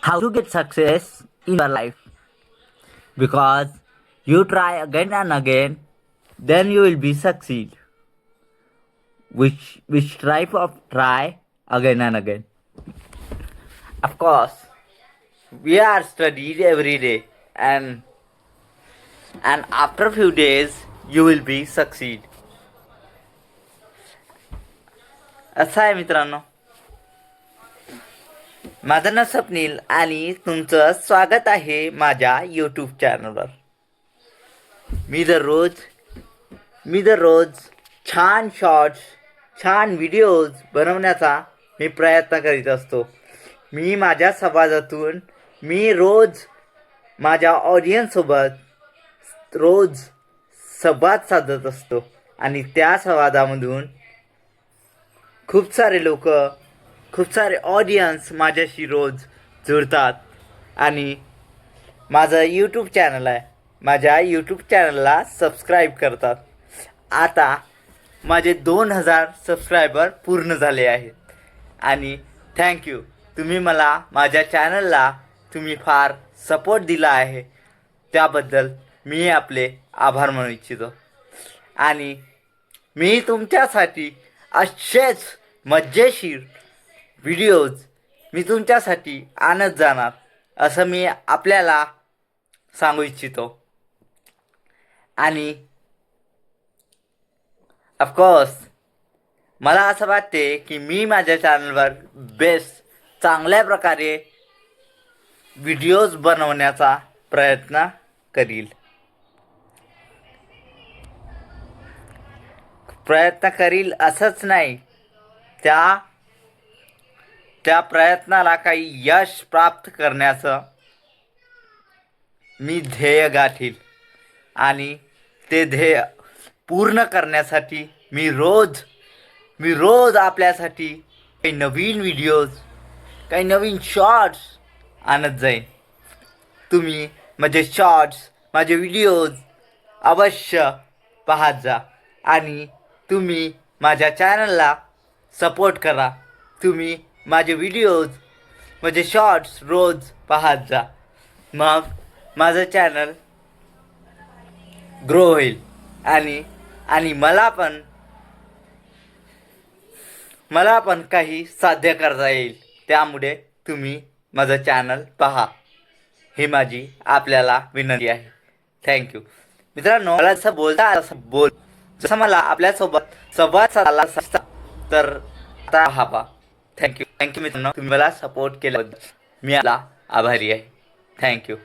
how to get success in your life because you try again and again then you will be succeed which which type of try again and again of course we are studied every day and and after few days you will be succeed असं आहे मित्रांनो माझं नाव स्वप्नील आणि तुमचं स्वागत आहे माझ्या YouTube चॅनलवर मी दररोज मी दररोज छान शॉर्ट्स छान व्हिडिओज बनवण्याचा मी प्रयत्न करीत असतो. मी माझ्या समाजातून मी रोज माझ्या ऑडियन्ससोबत रोज संवाद साधत असतो आणि त्या संवादामधून खूप सारे लोक खूप सारे ऑडियन्स माझ्याशी रोज जुळतात. आणि माझं यूट्यूब चॅनल आहे. माझ्या यूट्यूब चॅनलला सबस्क्राईब करतात. आता माझे दोन हजार सबस्क्रायबर पूर्ण झाले आहेत. आणि थँक्यू तुम्ही मला माझ्या चॅनलला तुम्ही फार सपोर्ट दिला आहे. त्याबद्दल मी आपले आभार मानू इच्छितो. आणि मी तुमच्यासाठी असेच मज्जेशीर व्हिडिओज मी तुमच्यासाठी आणत जाणार असं मी आपल्याला सांगू इच्छितो. आणि ऑफकोर्स मला असं वाटते की मी माझ्या चॅनलवर बेस्ट चांगल्या प्रकारे व्हिडिओज बनवण्याचा प्रयत्न करील. प्रयत्न करील असंच नाही त्या त्या प्रयत्नाला काही यश प्राप्त करण्याचं मी ध्येय गाठील. आणि ते ध्येय पूर्ण करण्यासाठी मी रोज मी रोज आपल्यासाठी काही नवीन व्हिडिओज काही नवीन शॉर्ट्स आणत जाईन. तुम्ही माझे शॉर्ट्स माझे व्हिडिओज अवश्य पाहत जा. आणि तुम्ही माझ्या चॅनलला सपोर्ट करा. तुम्ही माझे व्हिडिओज माझे शॉर्ट्स रोज पाहत जा. मग माझं चॅनल ग्रो होईल. आणि आणि मला पण मला पण काही साध्य करता येईल. त्यामुळे तुम्ही माझं चॅनल पहा. ही माझी आपल्याला विनंती आहे. थँक्यू मित्रांनो मला जसं बोलता असं बोल. जसं मला आपल्यासोबत संवाद साधला असता तर आता हा पा थँक्यू थँक्यू मित्रांनो. तुम्ही मला सपोर्ट केल्याबद्दल मी आला आभारी आहे. थँक्यू